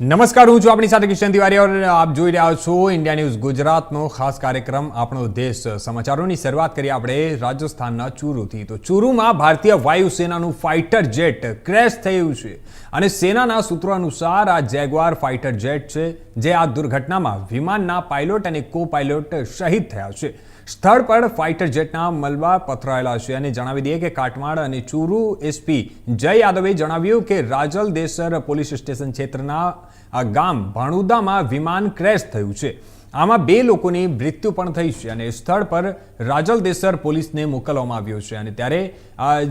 નમસ્કાર, હું છું આપણી સાથે કિશન તિવારી આપ જોઈ રહ્યા છો ઇન્ડિયા ન્યૂઝ ગુજરાતનો ખાસ કાર્યક્રમ, આપણો દેશ સમાચારોની શરૂઆત કરીએ આપણે રાજસ્થાનના ચૂરુથી. તો ચૂરુમાં ભારતીય વાયુસેનાનું ફાઇટર જેટ ક્રેશ થયું છે અને સેનાના સૂત્રો અનુસાર આ જેગવાર ફાઇટર જેટ છે, જે આ દુર્ઘટનામાં વિમાનના પાયલોટ અને કો પાયલોટ શહીદ થયા છે. સ્થળ પર ફાઇટર જેટના મલબા પથરાયેલા છે અને જણાવી દઈએ કે કાટમાળ અને ચૂરુ એસપી જય યાદવે જણાવ્યું કે રાજલ દેસર પોલીસ સ્ટેશન ક્ષેત્રના આ ગામ ભાણુદામાં વિમાન ક્રેશ થયું છે. આમાં બે લોકોની મૃત્યુ પણ થઈ છે અને સ્થળ પર રાજલ દેસર પોલીસને મોકલવામાં આવ્યો છે અને ત્યારે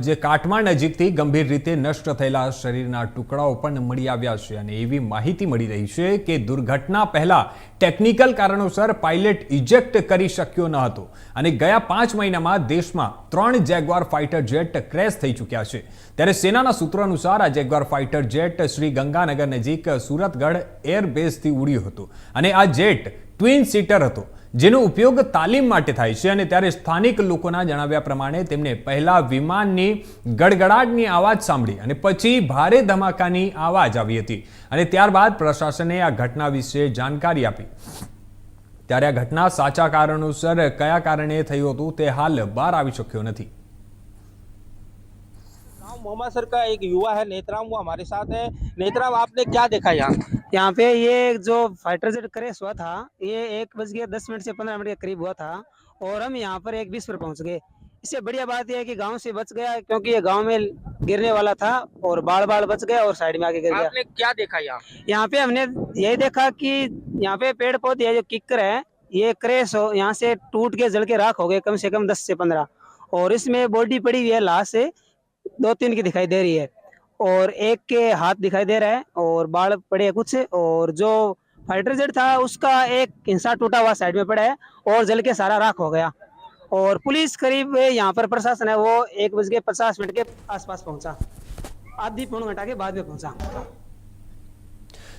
જે કાટમાળ નજીકથી ગંભીર રીતે નષ્ટ થયેલા શરીરના ટુકડાઓ પણ મળી આવ્યા છે અને એવી માહિતી મળી રહી છે કે દુર્ઘટના પહેલા ટેકનિકલ કારણોસર પાઇલટ ઇજેક્ટ કરી શક્યો ન હતો અને ગયા પાંચ મહિનામાં દેશમાં ત્રણ જેગવાર ફાઇટર જેટ ક્રેશ થઈ ચૂક્યા છે. ત્યારે સેનાના સૂત્રો અનુસાર આ jaguar fighter jet Shri Ganganagar નજીક સુરતગઢ એરબેઝથી ઉડ્યું હતું અને આ જેટ ટ્વિન સીટર હતો. જેનો ઉપયોગ તાલીમ માટે થાય છે અને ત્યારે સ્થાનિક લોકોના જણાવ્યા પ્રમાણે તેમને પહેલા વિમાનની ગડગડાટની આવાજ સાંભળી અને પછી ભારે ધમાકાની આવાજ આવી હતી. અને ત્યારબાદ પ્રશાસને આ ઘટના વિશે જાણકારી આપી. ત્યારે આ ઘટના સાચા કારણોસર કયા કારણે થયું હતું તે હાલ બહાર આવી શક્યો નથી. मोमासर का एक युवा है नेत्राम वो हमारे साथ है। नेत्राम आपने क्या देखा यहाँ? यहाँ पे ये जो फाइटर जेट क्रैश हुआ था ये एक बज के दस मिनट से पंद्रह मिनट के करीब हुआ था और हम यहाँ पर एक बीस पर पहुँच गए। इससे बढ़िया बात यह है कि गाँव से बच गया क्योंकि ये गाँव में गिरने वाला था और बाढ़ बाढ़ बच गया और साइड में आके गिर गया। आपने क्या देखा यहाँ? यहाँ पे हमने यही देखा कि यहाँ पे पेड़ पौधे जो किक्कर है ये क्रैश हो यहाँ से टूट के जल के राख हो गए कम से कम दस से पंद्रह। और इसमें बॉडी पड़ी हुई है लाश से दो तीन की दिखाई दे रही है और एक के हाथ दिखाई दे रहा है और बाल पड़े हैं कुछ और जो फाइटर जेट था, उसका एक हिंसा टूटा हुआ साइड में पड़ा है और जल के सारा राख हो गया। और पुलिस करीब यहाँ पर प्रशासन है, वो एक बज के पचास मिनट के आसपास पहुँचा। आधी पौन घंटा के बाद में पहुँचा।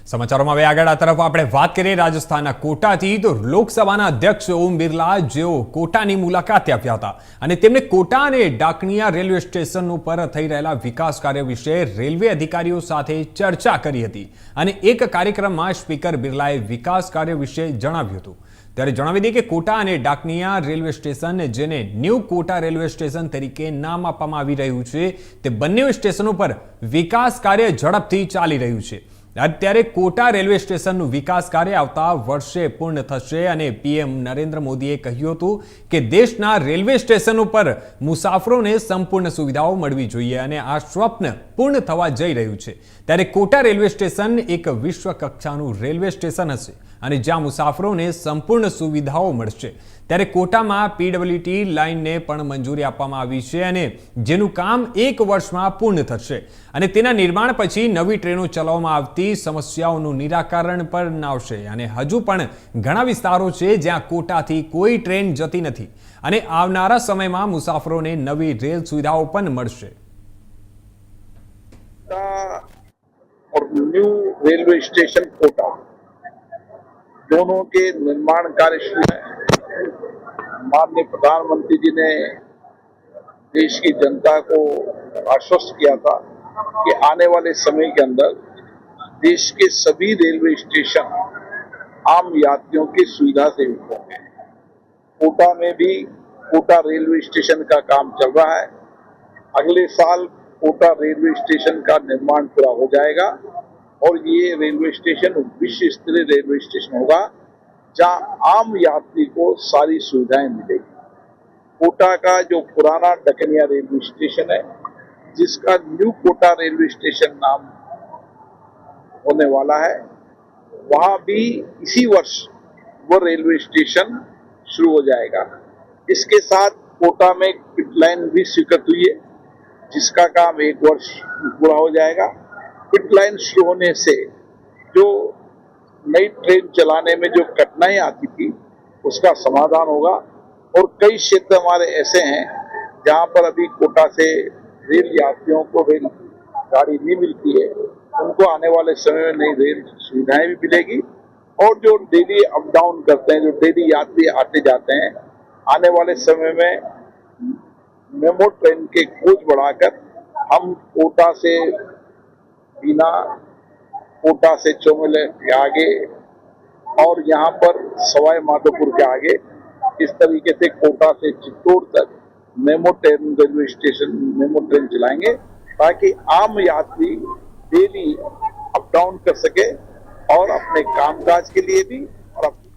સમાચારોમાં હવે આગળ આ તરફ આપણે વાત કરીએ રાજસ્થાનના કોટાથી. તો લોકસભાના અધ્યક્ષ ઓમ બિરલા જેઓ કોટાની મુલાકાતે આવ્યા હતા અને તેમણે કોટા અને ડાકણિયા રેલવે સ્ટેશન ઉપર થઈ રહેલા વિકાસ કાર્ય વિશે રેલવે અધિકારીઓ સાથે ચર્ચા કરી હતી અને એક કાર્યક્રમમાં સ્પીકર બિરલાએ વિકાસ કાર્ય વિશે જણાવ્યું હતું. ત્યારે જણાવી દઈએ કે કોટા અને ડાકનિયા રેલવે સ્ટેશન જેને ન્યૂ કોટા રેલવે સ્ટેશન તરીકે નામ આપવામાં આવી રહ્યું છે, તે બંને સ્ટેશનો પર વિકાસ કાર્ય ઝડપથી ચાલી રહ્યું છે. અત્યારે કોટા રેલવે સ્ટેશનનું વિકાસ કાર્ય આવતા વર્ષે પૂર્ણ થશે અને પીએમ નરેન્દ્ર મોદીએ કહ્યું હતું કે દેશના રેલવે સ્ટેશન ઉપર મુસાફરોને સંપૂર્ણ સુવિધાઓ મળવી જોઈએ અને આ સ્વપ્ન પૂર્ણ થવા જઈ રહ્યું છે. ત્યારે કોટા રેલવે સ્ટેશન એક વિશ્વ કક્ષાનું રેલવે સ્ટેશન હશે અને જ્યાં મુસાફરોને સંપૂર્ણ સુવિધાઓ મળશે. ત્યારે કોટામાં પીડબ્લ્યુટી લાઇનને પણ મંજૂરી આપવામાં આવી છે અને જેનું કામ એક વર્ષમાં પૂર્ણ થશે અને તેના નિર્માણ પછી નવી ટ્રેનો ચલાવવામાં આવતી સમસ્યાઓનું નિરાકરણ પણ આવશે અને હજુ પણ ઘણા વિસ્તારો છે જ્યાં કોટાથી કોઈ ટ્રેન જતી નથી અને આવનારા સમયમાં મુસાફરોને નવી રેલ સુવિધાઓ પણ મળશે का और न्यू रेलवे स्टेशन कोटा दोनों के निर्माण कार्य शुरू है माननीय प्रधानमंत्री जी ने देश की जनता को आश्वस्त किया था कि आने वाले समय के अंदर देश के सभी रेलवे स्टेशन आम यात्रियों की सुविधा से युक्त होंगे। कोटा में भी कोटा रेलवे स्टेशन का काम चल रहा है। अगले साल कोटा रेलवे स्टेशन का निर्माण पूरा हो जाएगा और ये रेलवे स्टेशन विश्व स्तरीय रेलवे स्टेशन होगा। जहाँ आम यात्री को सारी सुविधाएँ मिलेगी। कोटा का जो पुराना डकनिया रेलवे स्टेशन है, जिसका न्यू कोटा रेलवे स्टेशन नाम होने वाला है, वहाँ भी इसी वर्ष वो रेलवे स्टेशन शुरू हो जाएगा। इसके साथ कोटा में पिट लाइन भी स्वीकृत हुई है, जिसका काम एक वर्ष पूरा हो जाएगा। पिट लाइन शुरू होने से जो नई ट्रेन चलाने में जो कठिनाई आती थी, उसका समाधान होगा। और कई क्षेत्र हमारे ऐसे हैं, जहाँ पर अभी कोटा से रेल यात्रियों को रेल गाड़ी नहीं मिलती है, उनको आने वाले समय में नई रेल सुविधाएँ भी मिलेगी। और जो डेली अप डाउन करते हैं, जो डेली यात्री आते जाते हैं, आने वाले समय में मेमो ट्रेन के कोच बढ़ाकर हम कोटा से बिना कोटा से चोमले आगे और यहाँ पर सवाई माधोपुर के आगे, इस तरीके से कोटा से चित्तौड़ तक memo train, railway station memo train चलाएँगे ताकि आम यात्री डेली अप डाउन कर सके और अपने कामकाज के लिए भी और अपने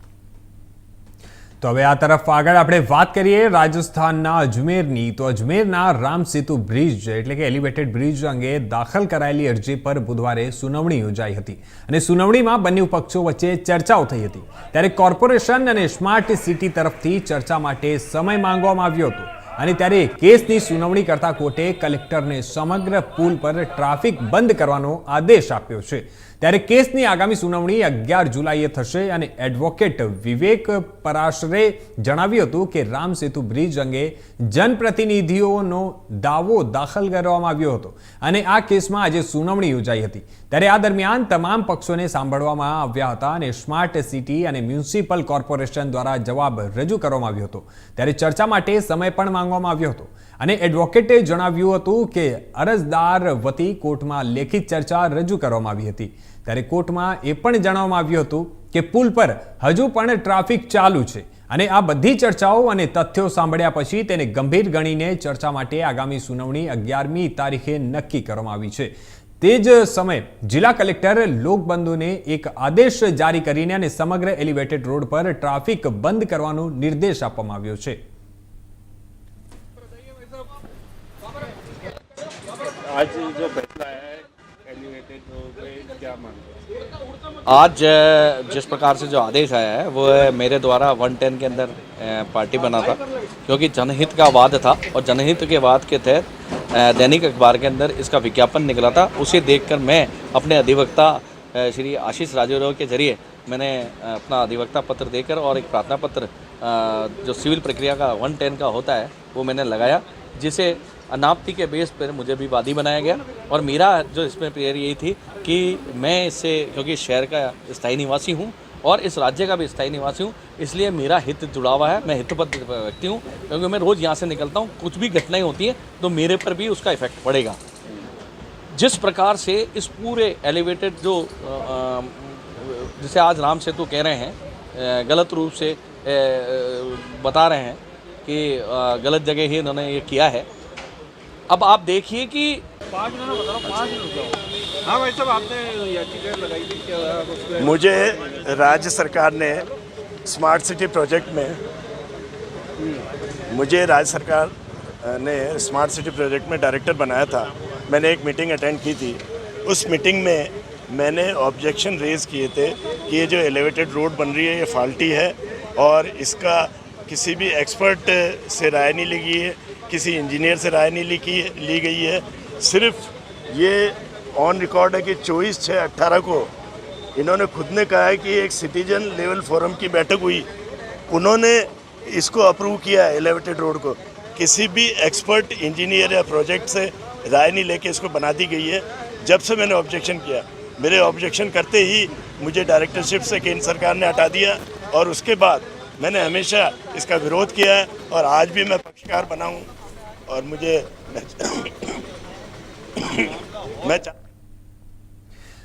તો હવે આ તરફ આગળ આપણે વાત કરીએ રાજસ્થાનના અજમેરની. તો અજમેરના રામ સેતુ બ્રિજ એટલે કે એલિવેટેડ બ્રિજ અંગે દાખલ કરાયેલી અરજી પર બુધવારે સુનાવણી યોજાઈ હતી અને સુનાવણીમાં બંને પક્ષો વચ્ચે ચર્ચાઓ થઈ હતી. ત્યારે કોર્પોરેશન અને સ્માર્ટ સિટી તરફથી ચર્ચા માટે સમય માંગવામાં આવ્યો હતો. અને ત્યારે કેસની સુનાવણી કરતા કોર્ટે કલેક્ટરને સમગ્ર પુલ પર ટ્રાફિક બંધ કરવાનો આદેશ આપ્યો છે. ત્યારે કેસની આગામી સુનાવણી અગિયાર જુલાઈએ થશે અને એડવોકેટ વિવેક પરાશરે જણાવ્યું હતું કે રામ સેતુ બ્રિજ અંગે જનપ્રતિનિધિઓનો દાવો દાખલ કરવામાં આવ્યો હતો. અને આ કેસમાં આજે સુનાવણી યોજાઈ હતી. ત્યારે આ દરમિયાન તમામ પક્ષોને સાંભળવામાં આવ્યા હતા અને સ્માર્ટ સિટી અને મ્યુનિસિપલ કોર્પોરેશન દ્વારા જવાબ રજૂ કરવામાં આવ્યો હતો. ત્યારે ચર્ચા માટે સમય પણ માંગવામાં આવ્યો હતો. અને એડવોકેટે જણાવ્યું હતું કે અરજદાર વતી કોર્ટમાં લેખિત ચર્ચા રજૂ કરવામાં આવી હતી. ત્યારે કોર્ટમાં એ પણ જણાવવામાં આવ્યું હતું કે પુલ પર હજુ પણ ટ્રાફિક ચાલુ છે અને આ બધી ચર્ચાઓ અને તથ્યો સાંભળ્યા પછી તેને ગંભીર ગણીને ચર્ચા માટે આગામી સુનાવણી અગિયારમી તારીખે નક્કી કરવામાં આવી છે. તે જ સમયે જિલ્લા કલેક્ટર લોકબંધુને એક આદેશ જારી કરીને અને સમગ્ર એલિવેટેડ રોડ પર ટ્રાફિક બંધ કરવાનો નિર્દેશ આપવામાં આવ્યો છે आज जो फैसला है एलिवेटेड रोड पे क्या मानते हैं आज अ, जिस प्रकार से जो आदेश आया है वो है मेरे द्वारा वन टेन के अंदर अ, पार्टी बना था क्योंकि जनहित का वाद था और जनहित के वाद के तहत अ, दैनिक अखबार के अंदर इसका विज्ञापन निकला था। उसे देखकर मैं अपने अधिवक्ता श्री आशीष राजौराव के ज़रिए मैंने अपना अधिवक्ता पत्र देकर और एक प्रार्थना पत्र जो सिविल प्रक्रिया का वन टेन का होता है, वो मैंने लगाया, जिसे अनापति के बेस पर मुझे भी वादी बनाया गया। और मेरा जो इसमें प्रेयर यही थी कि मैं इससे, क्योंकि शहर का स्थायी निवासी हूँ और इस राज्य का भी स्थायी निवासी हूँ, इसलिए मेरा हित जुड़ा हुआ है, मैं हितबद्ध व्यक्ति हूँ, क्योंकि मैं रोज़ यहाँ से निकलता हूँ, कुछ भी घटनाएँ होती हैं तो मेरे पर भी उसका इफ़ेक्ट पड़ेगा। जिस प्रकार से इस पूरे एलिवेटेड जो जिसे आज राम सेतु कह रहे हैं गलत रूप से बता रहे हैं कि गलत जगह ही इन्होंने ये किया है। अब आप देखिए कि हाँ भाई साहब आपने याचिका लगाई थी क्या? मुझे राज्य सरकार ने स्मार्ट सिटी प्रोजेक्ट में मुझे राज्य सरकार ने स्मार्ट सिटी प्रोजेक्ट में डायरेक्टर बनाया था। मैंने एक मीटिंग अटेंड की थी। उस मीटिंग में मैंने ऑब्जेक्शन रेज़ किए थे कि ये जो एलिवेटेड रोड बन रही है ये फाल्टी है और इसका किसी भी एक्सपर्ट से राय नहीं ली गई है किसी इंजीनियर से राय नहीं ली की ली गई है। सिर्फ़ ये ऑन रिकॉर्ड है कि चौबीस छः अट्ठारह को इन्होंने खुद ने कहा है कि एक सिटीजन लेवल फोरम की बैठक हुई। उन्होंने इसको अप्रूव किया है एलिवेटेड रोड को। किसी भी एक्सपर्ट इंजीनियर या प्रोजेक्ट से राय नहीं लेके इसको बना दी गई है। जब से मैंने ऑब्जेक्शन किया, मेरे ऑब्जेक्शन करते ही मुझे डायरेक्टरशिप से केंद्र सरकार ने हटा दिया और उसके बाद मैंने हमेशा इसका विरोध किया है और आज भी मैं पक्षकार बना हूँ और मुझे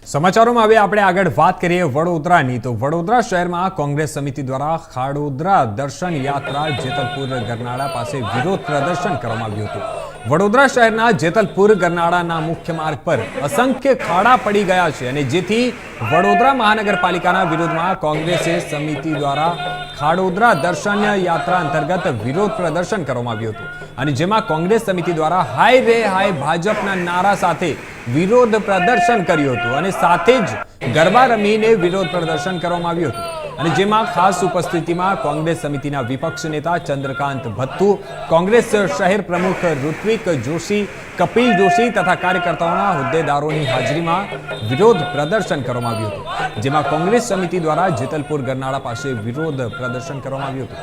સમાચારોમાં હવે આપણે આગળ વાત કરીએ વડોદરાની. તો વડોદરા શહેરમાં કોંગ્રેસ સમિતિ દ્વારા ખાડોદરા દર્શન યાત્રા જેતલપુર ગરનાળા પાસે વિરોધ પ્રદર્શન કરવામાં આવ્યું હતું. વડોદરા શહેરના જેતલપુર ગરનાળાના મુખ્ય માર્ગ પર અસંખ્ય ખાડા પડી ગયા છે અને જેથી વડોદરા મહાનગરપાલિકાના વિરોધમાં કોંગ્રેસે સમિતિ દ્વારા ખાડોદરા દર્શન યાત્રા અંતર્ગત વિરોધ પ્રદર્શન કરવામાં આવ્યું હતું. અને જેમાં કોંગ્રેસ સમિતિ દ્વારા હાય રે હાય ભાજપના નારા સાથે વિરોધ પ્રદર્શન કર્યું હતું અને સાથે જ ગરબા રમીને વિરોધ પ્રદર્શન કરવામાં આવ્યું હતું. અને જેમાં ખાસ ઉપસ્થિતિમાં કોંગ્રેસ સમિતિના વિપક્ષ નેતા ચંદ્રકાંત ભત્તુ કોંગ્રેસ શહેર પ્રમુખ ઋત્વિક જોશી, કપિલ જોશી તથા કાર્યકર્તાઓના હોદ્દેદારોની હાજરીમાં વિરોધ પ્રદર્શન કરવામાં આવ્યું હતું, જેમાં કોંગ્રેસ સમિતિ દ્વારા જેતલપુર ગરનાળા પાસે વિરોધ પ્રદર્શન કરવામાં આવ્યું હતું.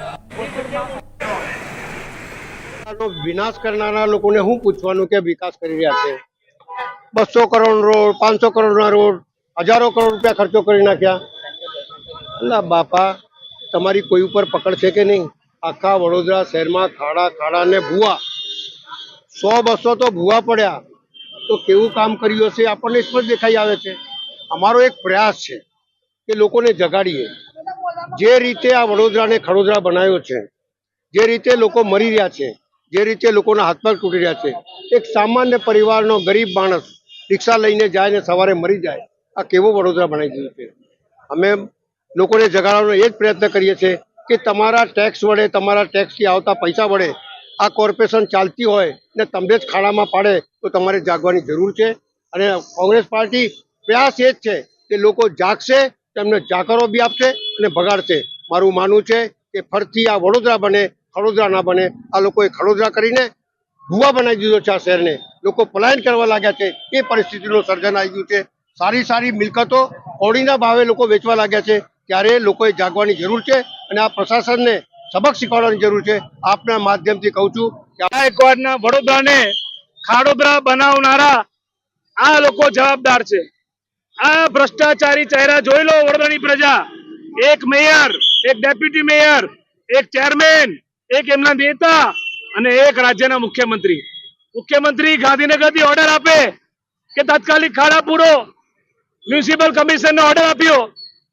વિનાશ કરનારા લોકોને શું પૂછવાનું કે વિકાસ કરી રહ્યા છે? બસો કરોડ રોડ, પાંચસો કરોડના રોડ, હજારો કરોડ રૂપિયા ખર્ચો કરી નાખ્યા. અલા બાપા, તમારી કોઈ ઉપર પકડ છે કે નહીં? આખા વડોદરા શહેરમાં ખાડા ખાડા ને ભૂવા. સો બસો તો ભૂવા પડ્યા. તો કેવું કામ કર્યું હશે? આપણને સ્પષ્ટ દેખાઈ આવે છે. અમારો એક પ્રયાસ છે કે લોકોને જગાડીએ. જે રીતે આ વડોદરાને ખડોદરા બનાવ્યો છે, જે રીતે લોકો મરી રહ્યા છે, જે રીતે લોકોના હાથ પગ તૂટી રહ્યા છે, એક સામાન્ય પરિવારનો ગરીબ માણસ રિક્ષા લઈને જાય ને સવારે મરી જાય. આ કેવો વડોદરા બનાવી દીધું છે? અમે લોકોને જગાડવાનો એ જ પ્રયત્ન કરીએ છીએ કે તમારા ટેક્સ વડે, તમારા ટેક્સથી આવતા પૈસા વડે આ કોર્પોરેશન ચાલતી હોય ને તમને જ ખાડામાં પાડે, તો તમારે જાગવાની જરૂર છે. અને કોંગ્રેસ પાર્ટી પ્રયાસ એ જ છે કે લોકો જાગશે, તેમને જાકરો બી આપશે અને ભગાડશે. મારું માનવું છે કે ફરતી આ વડોદરા બને, ખડોદરા ના બને, આ લોકોએ ખડોદરા કરીને ભૂવા બનાવી દીધો છે આ શહેરને. લોકો પલાયન કરવા લાગ્યા છે, એ પરિસ્થિતિનું સર્જન આવી ગયું છે. સારી સારી મિલકતો, કોડીના ભાવે લોકો વેચવા લાગ્યા છે. ત્યારે લોકોએ જાગવાની જરૂર છે અને આ પ્રશાસનને સબક શીખવાડવાની જરૂર છે. આપના માધ્યમથી કહું છું ગાયકવાડના વડોદરાને ખાડોદરા બનાવનારા આ લોકો જવાબદાર છે. આ ભ્રષ્ટાચારી ચહેરા જોઈ લો વડોદરાની પ્રજા. એક મેયર, એક ડેપ્યુટી મેયર, એક ચેરમેન, એક એમના નેતા અને એક રાજ્યના મુખ્યમંત્રી. મુખ્યમંત્રી ગાંધીનગરથી ઓર્ડર આપે કે તાત્કાલિક ખાડા પૂરો. મ્યુનિસિપલ કમિશનને ઓર્ડર આપ્યો.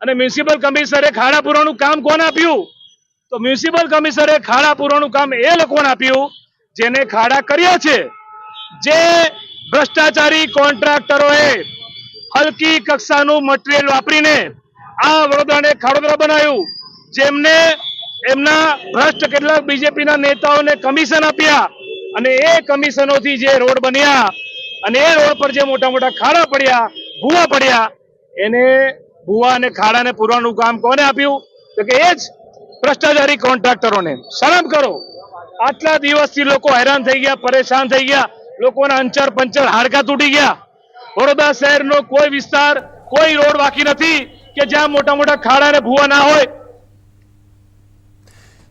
અને મ્યુનિસિપલ કમિશનરે ખાડા કામ કોને આપ્યું? તો મ્યુનિસિપલ કમિશનરે ખાડા પૂરવાનું કામ એ લોકોને આપ્યું, જેને ખાડા કર્યા છે. જે ભ્રષ્ટાચારી કોન્ટ્રાક્ટરોએ હલકી કક્ષાનું મટીરિયલ વાપરીને આ વડોદરાને ખાડોદરા બનાવ્યું. જેમને એમના ભ્રષ્ટ કેટલાક બીજેપીના નેતાઓને કમિશન આપ્યા અને એ કમિશનોથી જે રોડ બન્યા અને એ રોડ પર જે મોટા મોટા ખાડા પડ્યા, ભૂવા પડ્યા, એને ભૂવા અને ખાડાને પૂરવાનું કામ કોને આપ્યું? તો કે એ જ ભ્રષ્ટાચારી કોન્ટ્રાક્ટરોને. શરમ કરો. આટલા દિવસથી લોકો હેરાન થઈ ગયા, પરેશાન થઈ ગયા. લોકોના અંચર પંચર હાડકા તૂટી ગયા. વડોદરા શહેરનો કોઈ વિસ્તાર, કોઈ રોડ બાકી નથી કે જ્યાં મોટા મોટા ખાડા અને ભૂવા ના હોય.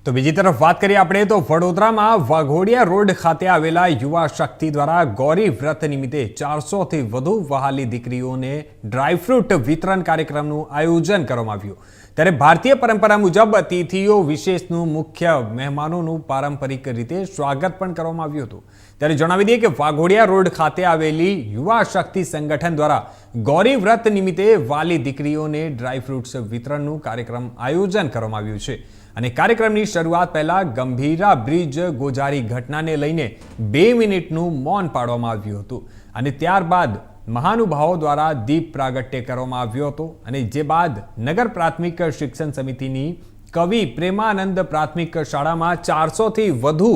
તો બીજી તરફ વાત કરીએ આપણે, તો વડોદરામાં વાઘોડિયા રોડ ખાતે આવેલા યુવા શક્તિ દ્વારા ગૌરી વ્રત નિમિત્તે ચારસોથી વધુ વહાલી દીકરીઓને ડ્રાયફ્રૂટ વિતરણ કાર્યક્રમનું આયોજન કરવામાં આવ્યું. ત્યારે ભારતીય પરંપરા મુજબ અતિથિઓ વિશેષનું મુખ્ય મહેમાનોનું પારંપરિક રીતે સ્વાગત પણ કરવામાં આવ્યું હતું. ત્યારે જણાવી દઈએ કે વાઘોડિયા રોડ ખાતે આવેલી યુવા શક્તિ સંગઠન દ્વારા ગૌરી વ્રત નિમિત્તે વાલી દીકરીઓને ડ્રાયફ્રૂટ્સ વિતરણનું કાર્યક્રમ આયોજન કરવામાં આવ્યું છે. અને કાર્યક્રમની શરૂઆત પહેલા ગંભીરા બ્રિજ ગોજારી ઘટનાને લઈને બે મિનિટનું મૌન પાડવામાં આવ્યું હતું અને ત્યારબાદ મહાનુભાવો દ્વારા દીપ પ્રાગટ્ય કરવામાં આવ્યો હતો અને જે બાદ નગર પ્રાથમિક શિક્ષણ સમિતિની કવિ પ્રેમાનંદ પ્રાથમિક શાળામાં ચારસોથી વધુ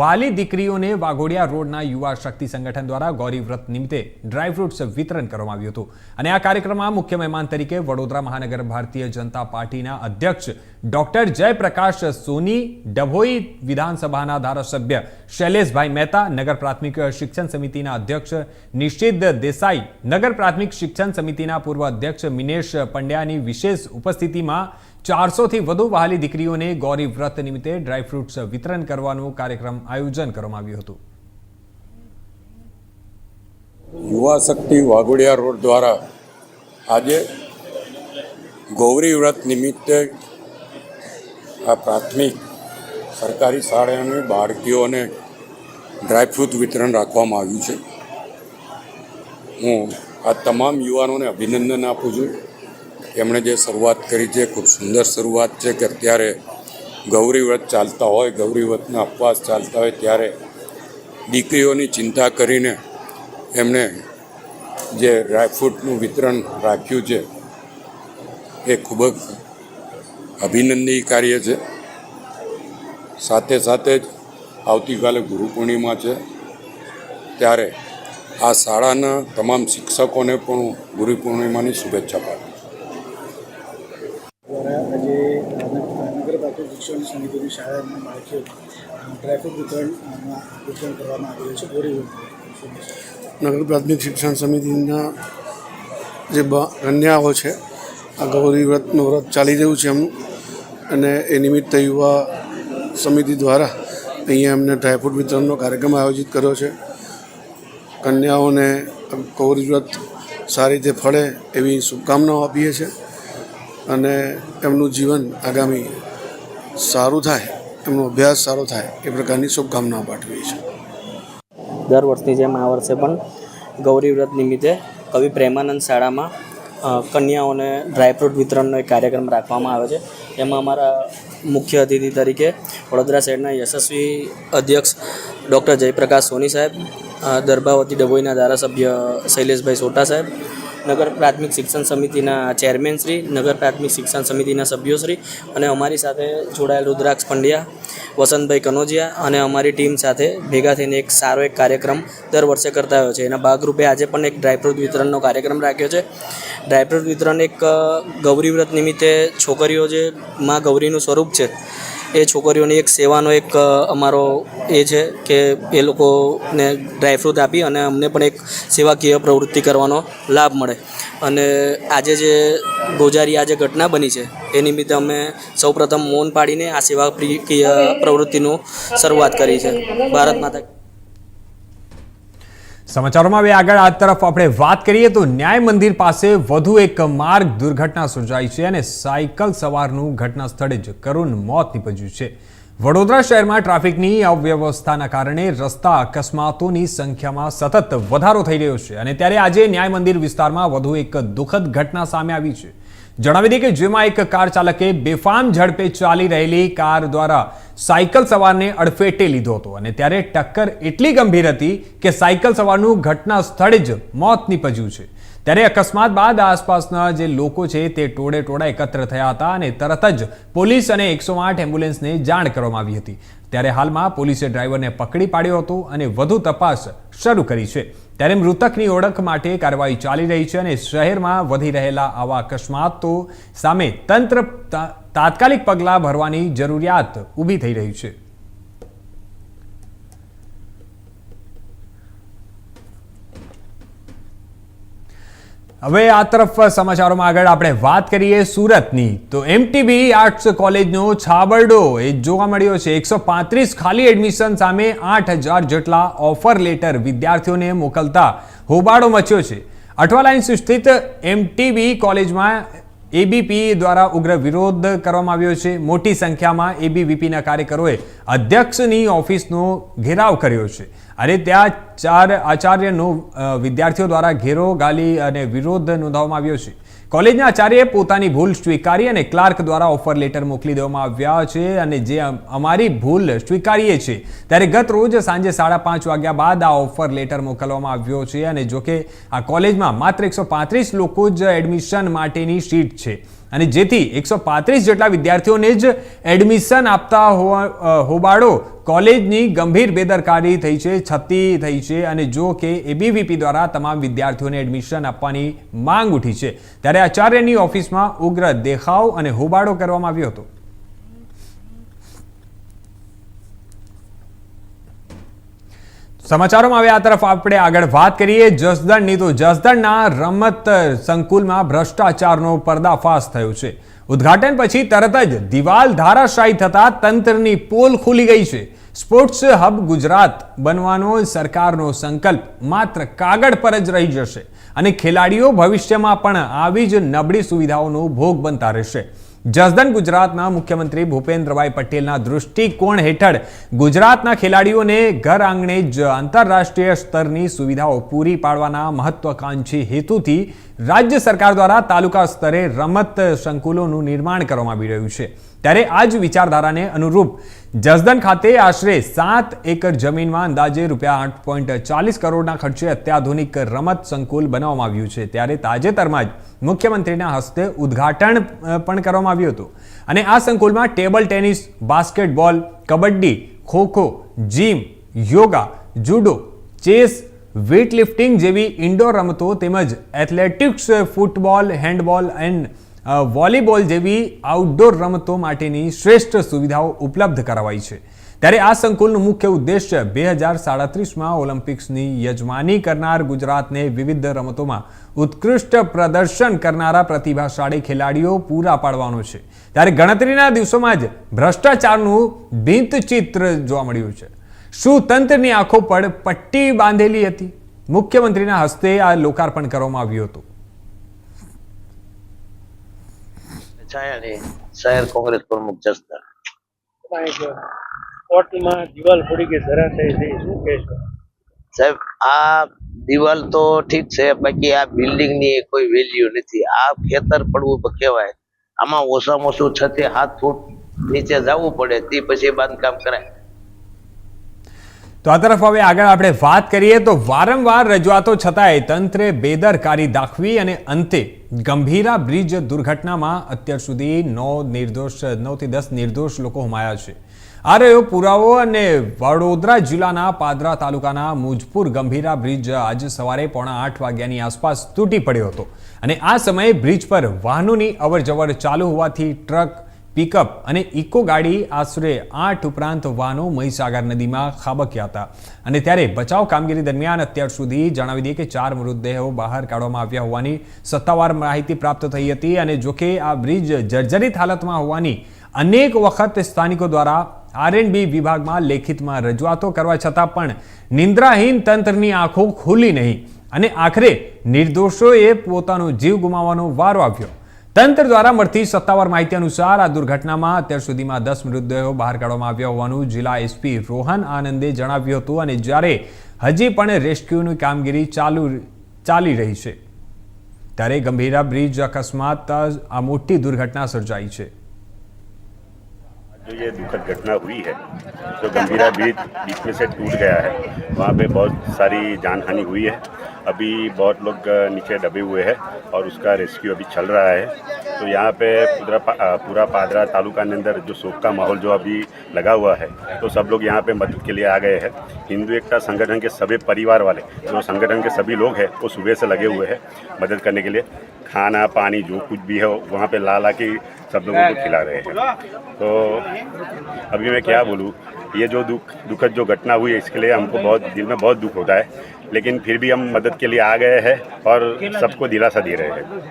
વાલી દીકરીઓને વાઘોડિયા રોડના યુવા શક્તિ સંગઠન દ્વારા ગૌરી વ્રત નિમિત્તે ડ્રાયફ્રૂટ્સ વિતરણ કરવામાં આવ્યું હતું. અને આ કાર્યક્રમમાં મુખ્ય મહેમાન તરીકે વડોદરા મહાનગર ભારતીય જનતા પાર્ટીના અધ્યક્ષ ડોક્ટર જયપ્રકાશ સોની, ડભોઈ વિધાનસભાના ધારાસભ્ય શૈલેષભાઈ મહેતા, નગર પ્રાથમિક શિક્ષણ સમિતિના અધ્યક્ષ નિશ્ચિત દેસાઈ, નગર પ્રાથમિક શિક્ષણ સમિતિના પૂર્વ અધ્યક્ષ મિનેશ પંડ્યાની વિશેષ ઉપસ્થિતિમાં ચારસોથી વધુ વહાલી દીકરીઓને ગૌરી વ્રત નિમિત્તે ડ્રાયફ્રૂટ્સ વિતરણ કરવાનું કાર્યક્રમ આયોજન કરવામાં આવ્યું હતું. યુવા શક્તિ વાઘોડિયા રોડ દ્વારા આજે ગૌરી વ્રત નિમિત્તે આ પ્રાથમિક સરકારી શાળાની બાળકીઓને ડ્રાયફ્રૂટ વિતરણ રાખવામાં આવ્યું છે. હું આ તમામ યુવાનોને અભિનંદન આપું છું. એમણે જે શરૂઆત કરી છે, ખૂબ સુંદર શરૂઆત છે કે અત્યારે ગૌરીવ્રત ચાલતા હોય ગૌરીવ્રતના અપવાસ ચાલતા હોય, ત્યારે દીકરીઓની ચિંતા કરીને એમણે જે ડ્રાયફ્રૂટનું વિતરણ રાખ્યું છે, એ ખૂબ જ અભિનંદનીય કાર્ય છે. સાથે સાથે જ આવતીકાલે ગુરુ પૂર્ણિમા છે, ત્યારે આ શાળાના તમામ શિક્ષકોને પણ ગુરુ પૂર્ણિમાની શુભેચ્છા પાઠવું દ્વારા આજે નગર પ્રાથમિક શિક્ષણ સમિતિની શાળાના ટ્રાફિક વિતરણ વિતરણ કરવામાં આવ્યું છે ગોરી નગર પ્રાથમિક શિક્ષણ સમિતિના જે કન્યાઓ છે, આ ગૌરી વ્રતનું વ્રત ચાલી રહ્યું છે એમનું અને એ નિમિત્તે યુવા સમિતિ દ્વારા અહીંયા એમને ડ્રાયફ્રૂટ વિતરણનો કાર્યક્રમ આયોજિત કર્યો છે. કન્યાઓને ગૌરી વ્રત સારી રીતે ફળે એવી શુભકામનાઓ આપીએ છીએ અને એમનું જીવન આગામી સારું થાય એમનો અભ્યાસ સારો થાય એ પ્રકારની શુભકામનાઓ પાઠવીએ છીએ દર વર્ષની જેમ આ વર્ષે પણ ગૌરી વ્રત નિમિત્તે કવિ પ્રેમાનંદ શાળામાં કન્યાઓને ડ્રાયફ્રૂટ વિતરણનો એક કાર્યક્રમ રાખવામાં આવે છે. એમાં અમારા મુખ્ય અતિથિ તરીકે વડોદરા શહેરના યશસ્વી અધ્યક્ષ ડૉક્ટર જયપ્રકાશ સોની સાહેબ દરબાવતી ડભોઈના ધારાસભ્ય શૈલેષભાઈ સોટા સાહેબ નગર પ્રાથમિક શિક્ષણ સમિતિના ચેરમેન શ્રી, નગર પ્રાથમિક શિક્ષણ સમિતિના સભ્યોશ્રી અને અમારી સાથે જોડાયેલ રુદ્રાક્ષ પંડ્યા, વસંતભાઈ કનોજિયા અને અમારી ટીમ સાથે ભેગા થઈને એક સારો એક કાર્યક્રમ દર વર્ષે કરતા હોય છે. એના ભાગરૂપે આજે પણ એક ડ્રાયફ્રૂટ વિતરણનો કાર્યક્રમ રાખ્યો છે. ડ્રાયફ્રૂટ વિતરણ એક ગૌરીવ્રત ગૌરી વ્રત નિમિત્તે છોકરીઓ જે માં ગૌરીનું સ્વરૂપ છે એ છોકરીઓની એક સેવાનો એક અમારો એ છે કે એ લોકોને ડ્રાયફ્રૂટ આપી અને અમને પણ એક સેવાકીય પ્રવૃત્તિ કરવાનો લાભ મળે. અને આજે જે ગોજારી આજે ઘટના બની છે, એ નિમિત્તે અમે સૌપ્રથમ મૌન પાડીને આ સેવાકીય પ્રવૃત્તિનું શરૂઆત કરી છે. ભારત માતા સમાચારોમાં હવે આગળ આ તરફ આપણે વાત કરીએ તો ન્યાય મંદિર પાસે વધુ એક માર્ગ દુર્ઘટના સર્જાઈ છે અને સાયકલ સવારનું ઘટના સ્થળે જ કરુણ મોત નીપજ્યું છે. વડોદરા શહેરમાં ટ્રાફિકની અવ્યવસ્થાના કારણે રસ્તા અકસ્માતોની સંખ્યામાં સતત વધારો થઈ રહ્યો છે અને ત્યારે આજે ન્યાય મંદિર વિસ્તારમાં વધુ એક દુઃખદ ઘટના સામે આવી છે. જણાવી દઈએ કે જેમાં એક કાર ચાલકે બેફામ ઝડપે ચાલી રહેલી કાર દ્વારા સાયકલ સવારને અડફેટે લીધો હતો અને ત્યારે ટક્કર એટલી ગંભીર હતી કે સાયકલ સવારનું ઘટના સ્થળે જ મોત નીપજ્યું છે. ત્યારે અકસ્માત બાદ આસપાસના જે લોકો છે તે ટોળે ટોળા એકત્ર થયા હતા અને તરત જ પોલીસ અને એકસો આઠ એમ્બ્યુલન્સને જાણ કરવામાં આવી હતી. ત્યારે હાલમાં પોલીસે ડ્રાઈવરને પકડી પાડ્યો હતો અને વધુ તપાસ શરૂ કરી છે. ત્યારે મૃતકની ઓળખ માટે કાર્યવાહી ચાલી રહી છે અને શહેરમાં વધી રહેલા આવા અકસ્માતો સામે તંત્ર તાત્કાલિક પગલાં ભરવાની જરૂરિયાત ઊભી થઈ રહી છે. હવે આ તરફ સમાચારોમાં આગળ આપણે વાત કરીએ સુરતની. તો એમટીબી આર્ટ્સ કોલેજનો છાબરડો એ જોવા મળ્યો છે. એકસો પાંત્રીસ ખાલી એડમિશન સામે આઠ હજાર જેટલા ઓફર લેટર વિદ્યાર્થીઓને મોકલતા હોબાળો મચ્યો છે. અઠવા લાઇન્સ સ્થિત એમટીબી કોલેજમાં એબીપી દ્વારા ઉગ્ર વિરોધ કરવામાં આવ્યો છે. મોટી સંખ્યામાં એબીવીપીના કાર્યકરોએ અધ્યક્ષની ઓફિસનો ઘેરાવ કર્યો છે. અને ત્યાં ચાર આચાર્યનો વિદ્યાર્થીઓ દ્વારા ઘેરો, ગાલી અને વિરોધ નોંધાવવામાં આવ્યો છે. કોલેજના આચાર્યએ પોતાની ભૂલ સ્વીકારી અને ક્લાર્ક દ્વારા ઓફર લેટર મોકલી દેવામાં આવ્યા છે અને જે અમારી ભૂલ સ્વીકારીએ છીએ. ત્યારે ગત રોજ સાંજે સાડા પાંચ વાગ્યા બાદ આ ઓફર લેટર મોકલવામાં આવ્યો છે અને જોકે આ કોલેજમાં માત્ર એકસો પાંત્રીસ લોકો જ એડમિશન માટેની સીટ છે. અને જેથી એકસો પાંત્રીસ જેટલા વિદ્યાર્થીઓને જ એડમિશન આપતા હોબાળો કોલેજની ગંભીર બેદરકારી થઈ છે, છતી થઈ છે અને જો કે એબીવીપી દ્વારા તમામ વિદ્યાર્થીઓને એડમિશન આપવાની માંગ ઉઠી છે. ત્યારે આચાર્યની ઓફિસમાં ઉગ્ર દેખાવ અને હોબાળો કરવામાં આવ્યો હતો. સમાચારોમાં હવે આ તરફ આપણે આગળ વાત કરીએ. જસદણની તો જસદણના રમત સંકુલમાં ભ્રષ્ટાચારનો પર્દાફાશ થયો છે. ઉદ્ઘાટન પછી તરત જ દિવાલ ધારાશાયી થતા તંત્રની પોલ ખુલી ગઈ છે. સ્પોર્ટ્સ હબ ગુજરાત બનવાનો સરકારનો સંકલ્પ માત્ર કાગળ પર જ રહી જશે અને ખેલાડીઓ ભવિષ્યમાં પણ આવી જ નબળી સુવિધાઓનો ભોગ બનતા રહેશે. જસદન ગુજરાતના મુખ્યમંત્રી ભૂપેન્દ્રભાઈ પટેલના દૃષ્ટિકોણ હેઠળ ગુજરાતના ખેલાડીઓને ઘર આંગણે જ આંતરરાષ્ટ્રીય સ્તરની સુવિધાઓ પૂરી પાડવાના મહત્વાકાંક્ષી હેતુથી રાજ્ય સરકાર દ્વારા તાલુકા સ્તરે રમત સંકુલોનું નિર્માણ કરવામાં આવી રહ્યું છે. ત્યારે આ જ વિચારધારાને અનુરૂપ જસદન ખાતે આશરે સાત એકર જમીનમાં અંદાજે રૂપિયા આઠ પોઈન્ટ ચાલીસ કરોડના ખર્ચે અત્યાધુનિક રમત સંકુલ બનાવવામાં આવ્યું છે. ત્યારે તાજેતરમાં જ મુખ્યમંત્રીના હસ્તે ઉદ્ઘાટન પણ કરવામાં આવ્યું હતું. અને આ સંકુલમાં table tennis, basketball, kabaddi, kho kho, gym, yoga, judo, chess, weightlifting જેવી ઇન્ડોર રમતો તેમજ athletics, football, handball and volleyball જેવી આઉટડોર રમતો માટેની શ્રેષ્ઠ સુવિધાઓ ઉપલબ્ધ કરાવાઈ છે. ત્યારે આ સંકુલનું મુખ્ય ઉદ્દેશ્ય બે હજાર સાડત્રીસમાં ઓલિમ્પિક્સની યજમાની કરનાર ગુજરાતને વિવિધ રમતોમાં ઉત્કૃષ્ટ પ્રદર્શન કરનારા પ્રતિભાશાળી ખેલાડીઓ પૂરા પાડવાનો છે. ત્યારે ગણતરીના દિવસોમાં જ ભ્રષ્ટાચારનું ભીંત ચિત્ર જોવા મળ્યું છે. શું તંત્રની આંખો પર પટ્ટી બાંધેલી હતી? મુખ્યમંત્રીના હસ્તે આ લોકાર્પણ કરવામાં આવ્યું હતું. છાયાની શહેર કોંગ્રેસ પ્રમુખ જસદણ. કોર્ટમાં દિવાલ પડી ગઈ ધરાશાયી થઈ શું કહેશો? સાહેબ આ દિવાલ તો ઠીક છે બાકી આ બિલ્ડિંગની કોઈ વેલ્યુ નથી. આ ખેતર પડવું કહેવાય. આમાં ઓછામાં ઓછું છ થી સાત ફૂટ નીચે જવું પડે તે પછી બાંધકામ કરાય. તો આ તરફ હવે આગળ આપણે વાત કરીએ તો વારંવાર રજૂઆતો છતાંય તંત્રે બેદરકારી દાખવી અને અંતે ગંભીરા બ્રિજ દુર્ઘટનામાં અત્યાર સુધી નવ નિર્દોષ નવથી દસ નિર્દોષ લોકો હુમાયા છે. આ રહ્યો પુરાવો અને વડોદરા જિલ્લાના પાદરા તાલુકાના મુજપુર ગંભીરા બ્રિજ આજે સવારે પોણા આઠ વાગ્યાની આસપાસ તૂટી પડ્યો હતો. અને આ સમયે બ્રિજ પર વાહનોની અવરજવર ચાલુ હોવાથી ટ્રક પિકઅપ અને ઇકો ગાડી આશરે આઠ ઉપરાંત વાહનો મહીસાગર નદીમાં ખાબક્યા હતા. અને ત્યારે બચાવ કામગીરી દરમિયાન અત્યાર સુધી જણાવી દઈએ કે ચાર મૃતદેહો બહાર કાઢવામાં આવ્યા હોવાની સત્તાવાર માહિતી પ્રાપ્ત થઈ હતી અને જોકે આ બ્રિજ જર્જરિત હાલતમાં હોવાની અનેક વખત સ્થાનિકો દ્વારા આરએનબી વિભાગમાં લેખિતમાં રજૂઆતો કરવા છતાં પણ નિંદ્રાહીન તંત્રની આંખો ખુલી નહીં. અને આખરે નિર્દોષોએ પોતાનો જીવ ગુમાવવાનો વારો આવ્યો. તંત્ર દ્વારા મળતી સત્તાવાર માહિતી અનુસાર આ દુર્ઘટનામાં અત્યાર સુધીમાં દસ મૃતદેહો બહાર કાઢવામાં આવ્યા હોવાનું જિલ્લા એસપી રોહન આનંદે જણાવ્યું હતું અને જ્યારે હજી પણ રેસ્ક્યુની કામગીરી ચાલુ ચાલી રહી છે, ત્યારે ગંભીરા બ્રિજ અકસ્માત આ મોટી દુર્ઘટના સર્જાઈ છે. जो ये दुखद घटना हुई है, जो गंभीरा ब्रिज बीच में से टूट गया है, वहाँ पे बहुत सारी जान हानि हुई है। अभी बहुत लोग नीचे दबे हुए हैं और उसका रेस्क्यू अभी चल रहा है। तो यहाँ पे पूरा पूरा पादरा तालुका के अंदर जो शोक का माहौल जो अभी लगा हुआ है तो सब लोग यहाँ पे मदद के लिए आ गए हैं। हिंदू एकता संगठन के सभी परिवार वाले, जो संगठन के सभी लोग हैं, वो सुबह से लगे हुए हैं मदद करने के लिए। खाना, पानी, जो कुछ भी है, वहाँ पे ला ला के सब लोगों को खिला रहे हैं। तो अभी मैं क्या बोलूँ, ये जो दुख, दुखद जो घटना हुई है इसके लिए हमको बहुत, दिल में बहुत दुख होता है। लेकिन फिर भी हम मदद के लिए आ गए हैं और सबको दिलासा दे रहे हैं।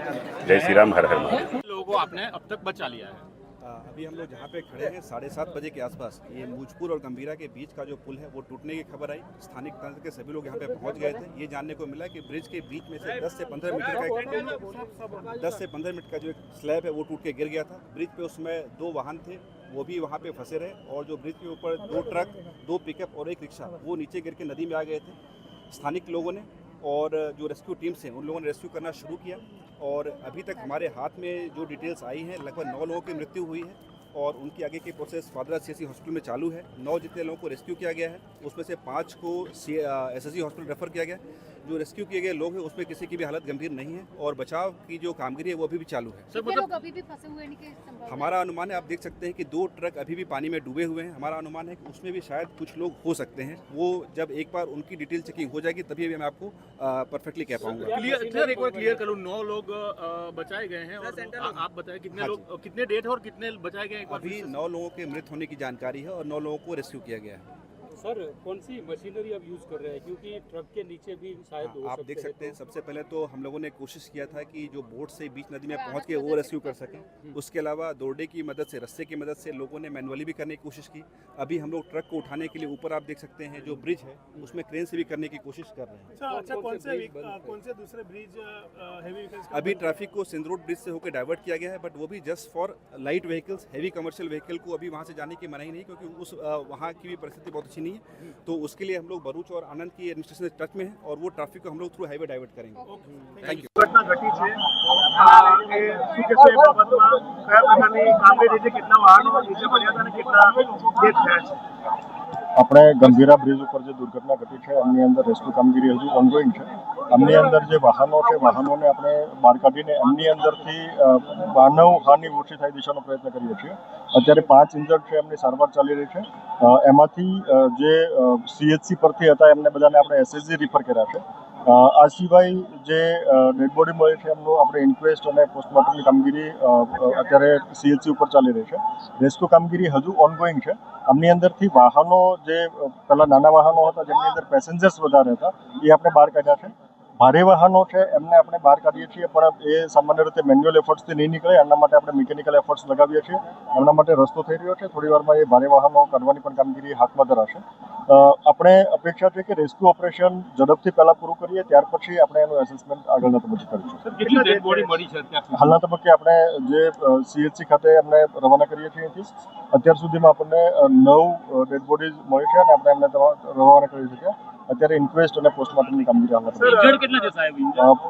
जय श्री राम, हर हर महादेव। लोगों को आपने अब तक बचा लिया है। अभी हम लोग जहाँ पे खड़े हैं साढ़े सात बजे के आसपास ये मूजपुर और गंभीरा के बीच का जो पुल है वो टूटने की खबर आई। स्थानिक तंत्र के सभी लोग यहाँ पे पहुँच गए थे। ये जानने को मिला कि ब्रिज के बीच में से 10 से 15 मीटर का एक 10 से 15 मीटर का जो एक स्लैब है वो टूट के गिर गया था। ब्रिज पे उसमें दो वाहन थे वो भी वहाँ पे फंसे रहे और जो ब्रिज के ऊपर दो ट्रक दो पिकअप और एक रिक्शा वो नीचे गिर के नदी में आ गए थे। स्थानिक लोगों ने और जो रेस्क्यू टीम्स हैं, उन लोगों ने रेस्क्यू करना शुरू किया और अभी तक हमारे हाथ में जो डिटेल्स आई हैं, लगभग नौ लोगों की मृत्यु हुई है और उनकी आगे की प्रोसेस फादरा सी हॉस्पिटल में चालू है। नौ जितने लोगों को रेस्क्यू किया गया है, उसमें से पाँच को सी एस हॉस्पिटल रेफर किया गया जो रेस्क्यू किए गए लोग हैं उसमें किसी की भी हालत गंभीर नहीं है और बचाव की जो कामगिरी है वो अभी भी चालू है। सर मतलब अभी भी फंसे हुए नहीं के हमारा अनुमान है आप देख सकते हैं कि दो ट्रक अभी भी पानी में डूबे हुए हैं। हमारा अनुमान है कि उसमें भी शायद कुछ लोग हो सकते हैं। वो जब एक बार उनकी डिटेल चेकिंग हो जाएगी तभी मैं आपको परफेक्टली कह पाऊँगा। क्लियर एक बार क्लियर करूँ नौ लोग बचाए गए हैं और आप बताएँ कितने हाँ लोग कितने डेट है और कितने बचाए गए हैं अभी नौ लोगों के मृत होने की जानकारी है और नौ लोगों को रेस्क्यू किया गया है। सर कौन सी मशीनरी आप यूज़ कर रहे हैं? क्योंकि ट्रक के नीचे भी शायद हाँ, आप देख सकते हैं सबसे पहले तो हम लोगों ने कोशिश किया था कि जो बोट से बीच नदी में पहुँच के वो रेस्क्यू कर सकें। उसके अलावा दौड़े की मदद से रस्से की मदद से लोगों ने मैनुअली भी करने की कोशिश की। अभी हम लोग ट्रक को उठाने के लिए ऊपर आप देख सकते हैं जो ब्रिज है उसमें क्रेन से भी करने की कोशिश कर रहे हैं। अच्छा कौन से कौन से दूसरे ब्रिज अभी ट्रैफ़िक को सिंदरोड ब्रिज से होकर डाइवर्ट किया गया है बट वो भी just for light vehicles heavy commercial vehicle को अभी वहाँ से जाने की मनाही नहीं क्योंकि उस वहाँ की भी परिस्थिति बहुत अच्छी नहीं है तो उसके लिए हम लोग भरूच और आनंद की एडमिनिस्ट्रेशन से टच में है और वो ट्रैफिक को हम लोग थ्रू हाईवे डाइवर्ट करेंगे थैंक यू ઘટના ઘટી છે આ, એ શું કહેશો એ બાબતમાં કયા પ્રકારની કામગીરી છે કેટલા વાહનો નીચે પડ્યા હતા અને કેટલા ડેથ થયા છે આપણે ગંભીરા બ્રિજ ઉપર જે દુર્ઘટના ઘટી છે, એમની અંદર રેસ્ક્યુ કામગીરી હજુ ઓનગોઈંગ છે. એમની અંદર જે વાહનો છે, વાહનોને આપણે બહાર કાઢીને એમની અંદરથી માનવ હાનિ ઓછી થાય દિશાનો પ્રયત્ન કરીએ છીએ. અત્યારે પાંચ ઇન્જર્ડ છે એમની સારવાર ચાલી રહી છે. એમાંથી જે સીએચસી પરથી હતા, એમને બધાને આપણે એસએસજી રિફર કર્યા છે. આ સિવાય જે ડેડ બોડી મળી છે, એમનું આપણે ઇન્ક્વેસ્ટ અને પોસ્ટમોર્ટમની કામગીરી અત્યારે સીએચસી ઉપર ચાલી રહી છે. રેસ્ક્યુ કામગીરી હજુ ઓનગોઈંગ છે. આમની અંદરથી વાહનો જે પહેલાં નાના વાહનો હતા, જેમની અંદર પેસેન્જર્સ વધારે હતા, એ આપણે બહાર કાઢ્યા છે. ભારે વાહનો છે એમને આપણે બહાર કાઢીએ છીએ પણ એ સામાન્ય રીતે મેન્યુઅલ એફર્ટ્સથી નહીં નીકળે એના માટે આપણે મિકેનિકલ એફર્ટ્સ લગાવીએ છીએ. એમના માટે રસ્તો થઈ રહ્યો છે થોડી વારમાં એ ભારે વાહનો કાઢવાની પણ કામગીરી હાથમાં ધરાશે. આપણે અપેક્ષા છે કે રેસ્ક્યુ ઓપરેશન ઝડપથી પહેલાં પૂરું કરીએ ત્યાર પછી આપણે એનું એસેસમેન્ટ આગળના તબક્કે કરીશું. હાલના તબક્કે આપણે જે સીએચસી ખાતે એમને રવાના કરીએ છીએ અહીંથી અત્યાર સુધીમાં આપણને નવ ડેડ બોડીઝ મળી છે અને આપણે એમને રવાના કરી શકીએ અત્યારે ઇન્ક્વેસ્ટ અને પોસ્ટમોર્ટમની કામગીરી હાલમાં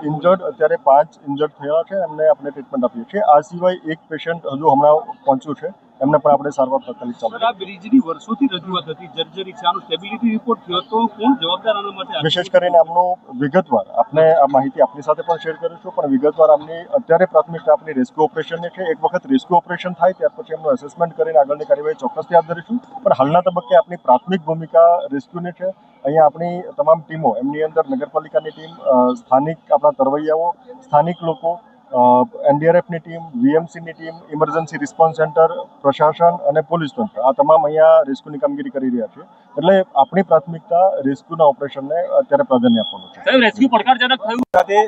ઇન્જર્ડ અત્યારે પાંચ ઇન્જર્ડ થયા છે એમને આપણે ટ્રીટમેન્ટ આપીએ છીએ. આ સિવાય એક પેશન્ટ હજુ હમણાં પહોંચ્યું છે. એમને પણ આપણે સારવાર તાત્કાલિક ચાલુ આ બ્રિજની વર્ષોથી રજૂઆત હતી. જર્જરી છે આનો સ્ટેબિલિટી રિપોર્ટ થયો તો કોણ જવાબદાર આના માટે વિશેષ કરીને આમનું વિગતવાર આપણે આ માહિતી આપની સાથે પણ શેર કરીશું પણ વિગતવાર આમની અત્યારે પ્રાથમિકતા આપની રેસ્ક્યુ ઓપરેશનની છે. એક વખત રેસ્ક્યુ ઓપરેશન થાય ત્યાર પછી એમનું એસેસમેન્ટ કરીને આગળની કાર્યવાહી ચોક્કસ યાદ ધરીશું. પણ હાલના તબક્કે આપની પ્રાથમિક ભૂમિકા રેસ્ક્યુની છે. અહીંયા આપણી તમામ ટીમો એમની અંદર નગરપાલિકાની ટીમ સ્થાનિક આપણા તરવૈયાઓ સ્થાનિક લોકો એનડીઆરએફની ટીમ વીએમસીની ટીમ ઇમરજન્સી રિસ્પોન્સ સેન્ટર પ્રશાસન અને પોલીસ તંત્ર આ તમામ અહીંયા રેસ્ક્યુની કામગીરી કરી રહ્યા છે. એટલે આપણી પ્રાથમિકતા રેસ્ક્યુના ઓપરેશનને અત્યારે પ્રાધાન્ય આપવાનું છે. રેસ્ક્યુ પડકારજનક થયું? સાથે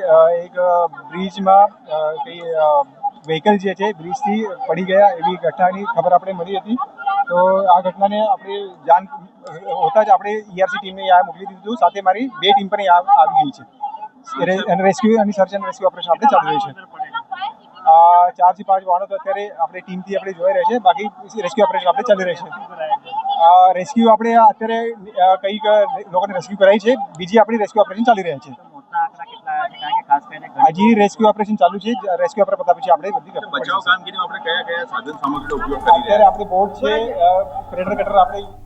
એક બ્રિજમાં કઈ વ્હીકલ જે છે બ્રિજથી પડી ગયા એવી ઘટનાની ખબર આપણે મળી હતી. તો આ ઘટનાને આપણે જાણ હોતા જ આપણે ઈઆરસી ટીમને આ મોકલી દીધું સાથે મારી બે ટીમ પણ આવી ગઈ છે. રેસ્ક્યુ અને સર્ચ એન્ડ રેસ્ક્યુ ઓપરેશન આપણે ચાલુ રહ્યું છે. આ ચારથી પાંચ વાહનો તો અત્યારે આપણે ટીમથી આપણે જોઈ રહ્યા છે. બાકી રેસ્ક્યુ ઓપરેશન આપણે ચાલી રહી છે. રેસ્ક્યુ આપણે અત્યારે કંઈક લોકોને રેસ્ક્યુ કરાઈ છે. બીજી આપણી રેસ્ક્યુ ઓપરેશન ચાલી રહ્યા છે. હજી રેસ્ક્યુ ઓપરેશન ચાલુ છે. રેસ્ક્યુ ઓપરેશન પતા પછી આપણે બધી બચાવ કામગીરીમાં આપણે કયા કયા સાધન સામગ્રીનો ઉપયોગ કરી અત્યારે આપણે બોટ છે ક્રેટર કટર આપણે